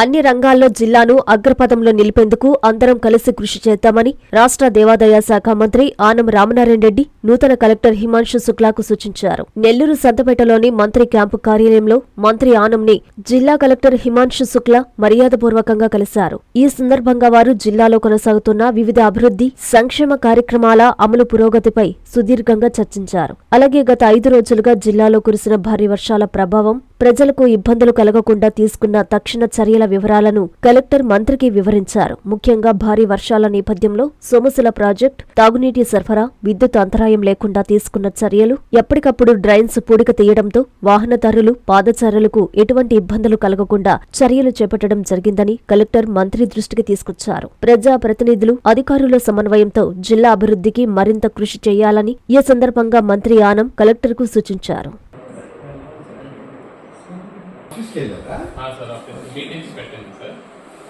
అన్ని రంగాల్లో జిల్లాను అగ్రపథంలో నిలిపేందుకు అందరం కలిసి కృషి చేద్దామని రాష్ట్ర దేవాదాయ శాఖ మంత్రి ఆనం రామనారాయణ రెడ్డి నూతన కలెక్టర్ హిమాంశు శుక్లాకు సూచించారు. నెల్లూరు సంతపేటలోని మంత్రి క్యాంపు కార్యాలయంలో మంత్రి ఆనంని జిల్లా కలెక్టర్ హిమాంశు శుక్లా మర్యాదపూర్వకంగా కలిశారు. ఈ సందర్భంగా వారు జిల్లాలో కొనసాగుతున్న వివిధ అభివృద్ధి సంక్షేమ కార్యక్రమాల అమలు పురోగతిపై సుదీర్ఘంగా చర్చించారు. అలాగే గత ఐదు రోజులుగా జిల్లాలో కురిసిన భారీ వర్షాల ప్రభావం ప్రజలకు ఇబ్బందులు కలగకుండా తీసుకున్న తక్షణ చర్యల వివరాలను కలెక్టర్ మంత్రికి వివరించారు. ముఖ్యంగా భారీ వర్షాల నేపథ్యంలో సొమసుల ప్రాజెక్ట్ తాగునీటి సరఫరా విద్యుత్ అంతరాయం లేకుండా తీసుకున్న చర్యలు ఎప్పటికప్పుడు డ్రైన్స్ పూడిక తీయడంతో వాహనదారులు పాదచారులకు ఎటువంటి ఇబ్బందులు కలగకుండా చర్యలు చేపట్టడం జరిగిందని కలెక్టర్ మంత్రి దృష్టికి తీసుకొచ్చారు. ప్రజా ప్రతినిధులు అధికారుల సమన్వయంతో జిల్లా అభివృద్ధికి మరింత కృషి చేయాలని ఈ సందర్భంగా మంత్రి ఆనం కలెక్టర్కు సూచించారు. टेलर हाँ? सर आपके बीटेक हैं।